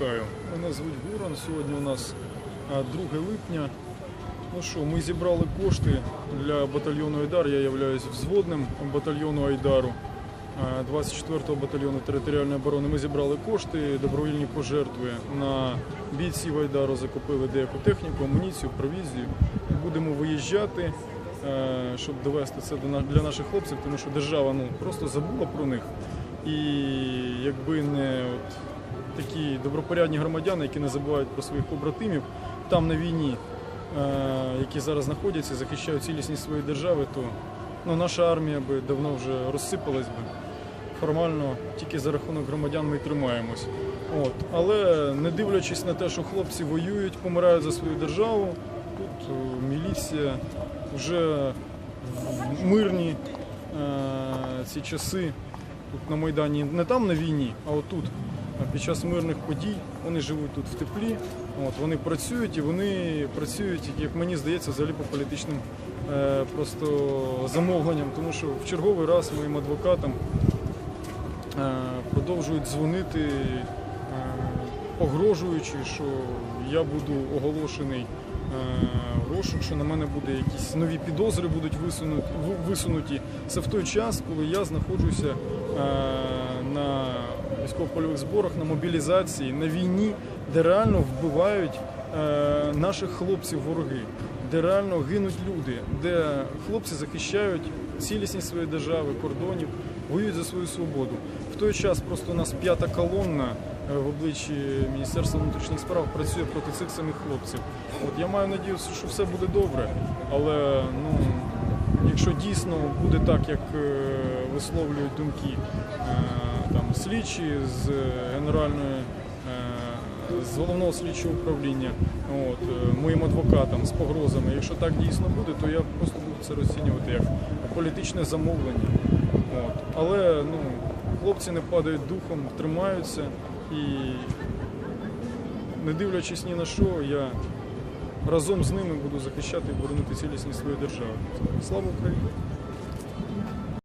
вітаю. Мене звуть Гуран. Сьогодні у нас 2 липня. Ну що, ми зібрали кошти для батальйону Айдар. Я являюсь взводним батальйону Айдару. 24-го батальйону територіальної оборони. Ми зібрали кошти, добровільні пожертви на бійців Айдару, закупили деяку техніку, амуніцію, провізію. Будемо виїжджати, е, щоб довести це для наших хлопців, тому що держава ну, просто забула про них. І якби не от такі добропорядні громадяни, які не забувають про своїх побратимів, там на війні, е, які зараз знаходяться, захищають цілісність своєї держави, то ну, наша армія би давно вже розсипалась би. Формально тільки за рахунок громадян ми й тримаємось. От. Але не дивлячись на те, що хлопці воюють, помирають за свою державу, тут е, міліція вже в мирні е, ці часи тут на Майдані, не там на війні, а отут. Під час мирних подій вони живуть тут в теплі, от, вони працюють і вони працюють, як мені здається, взагалі по політичним е, просто замовленням, тому що в черговий раз моїм адвокатам е, продовжують дзвонити, е, погрожуючи, що я буду оголошений е, розшук, що на мене буде якісь нові підозри будуть висунуті. Це в той час, коли я знаходжуся е, на військово-польових зборах, на мобілізації, на війні, де реально вбивають е, наших хлопців вороги, де реально гинуть люди, де хлопці захищають цілісність своєї держави, кордонів, воюють за свою свободу. В той час просто у нас п'ята колонна е, в обличчі Міністерства внутрішніх справ працює проти цих самих хлопців. От я маю надію, що все буде добре, але ну. Якщо дійсно буде так, як е, висловлюють думки е, там слідчі з генеральної е, з головного слідчого управління, от моїм адвокатам з погрозами. Якщо так дійсно буде, то я просто буду це розцінювати як політичне замовлення. От. Але ну, хлопці не падають духом, тримаються і не дивлячись ні на що, я разом з ними буду захищати і боронити цілісність своєї держави. Слава Україні!